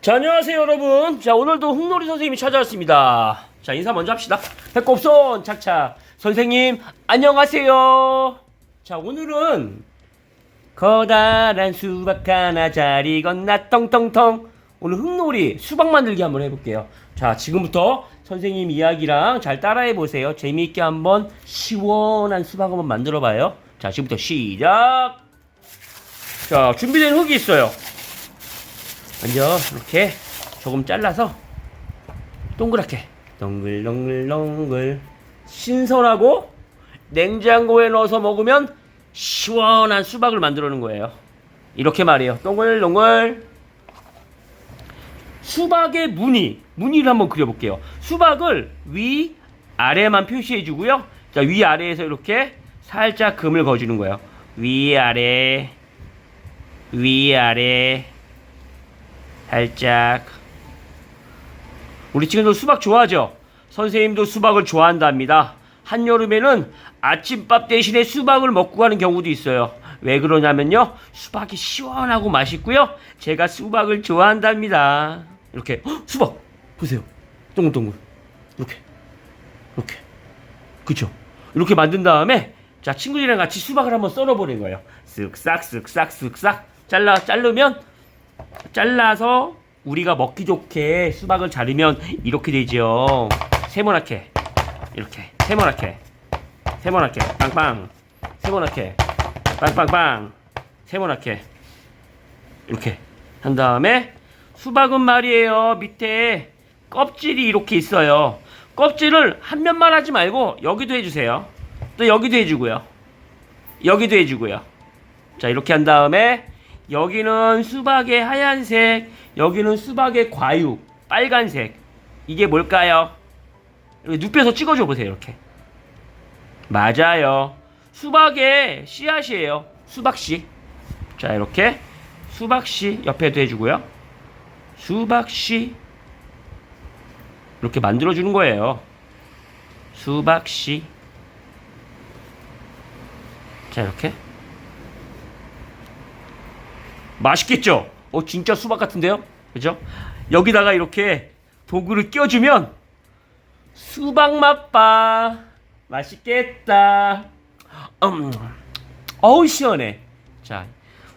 자, 안녕하세요, 여러분. 자, 오늘도 흑놀이 선생님이 찾아왔습니다. 자, 인사 먼저 합시다. 배꼽손, 착착. 선생님, 안녕하세요. 자, 오늘은 커다란 수박 하나 잘 건나 텅텅텅. 오늘 흑놀이 수박 만들기 한번 해볼게요. 자, 지금부터 선생님 이야기랑 잘 따라해 보세요. 재미있게 한번 시원한 수박 한번 만들어 봐요. 자, 지금부터 시작. 자, 준비된 흙이 있어요. 먼저 이렇게 조금 잘라서 동그랗게 동글동글동글 신선하고 냉장고에 넣어서 먹으면 시원한 수박을 만들어는 거예요. 이렇게 말이에요. 동글동글 수박의 무늬 무늬를 한번 그려볼게요. 수박을 위 아래만 표시해 주고요. 자, 위 아래에서 이렇게 살짝 금을 거주는 거예요. 위 아래 위 아래 살짝 우리 친구들 수박 좋아하죠? 선생님도 수박을 좋아한답니다. 한여름에는 아침밥 대신에 수박을 먹고 가는 경우도 있어요. 왜 그러냐면요. 수박이 시원하고 맛있고요. 제가 수박을 좋아한답니다. 이렇게 헉, 수박 보세요. 동글동글 이렇게 이렇게 그쵸? 이렇게 만든 다음에 자 친구들이랑 같이 수박을 한번 썰어버린 거예요. 쓱싹 쓱싹 쓱싹 잘라 자르면 잘라서 우리가 먹기 좋게 수박을 자르면 이렇게 되죠. 세모나게 이렇게 세모나게 세모나게 빵빵 세모나게 빵빵빵 세모나게 이렇게 한 다음에 수박은 말이에요. 밑에 껍질이 이렇게 있어요. 껍질을 한 면만 하지 말고 여기도 해주세요. 또 여기도 해주고요. 여기도 해주고요. 자 이렇게 한 다음에 여기는 수박의 하얀색, 여기는 수박의 과육, 빨간색. 이게 뭘까요? 눕혀서 찍어줘 보세요, 이렇게. 맞아요. 수박의 씨앗이에요. 수박씨. 자, 이렇게 수박씨 옆에도 해주고요. 수박씨. 이렇게 만들어주는 거예요. 수박씨. 자, 이렇게. 맛있겠죠? 어, 진짜 수박 같은데요? 그죠? 여기다가 이렇게 도구를 껴주면 수박 맛봐. 맛있겠다. 음, 어우, 시원해. 자,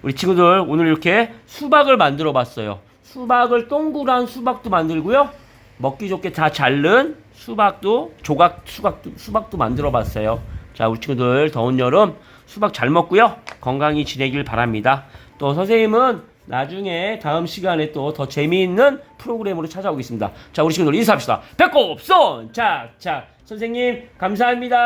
우리 친구들 오늘 이렇게 수박을 만들어 봤어요. 수박을 동그란 수박도 만들고요. 먹기 좋게 다 자른 수박도, 조각 수박도, 수박도 만들어 봤어요. 자, 우리 친구들 더운 여름 수박 잘 먹고요. 건강히 지내길 바랍니다. 또 선생님은 나중에 다음 시간에 또 더 재미있는 프로그램으로 찾아오겠습니다. 자, 우리 친구들 인사합시다. 배꼽, 손! 자, 자, 선생님, 감사합니다.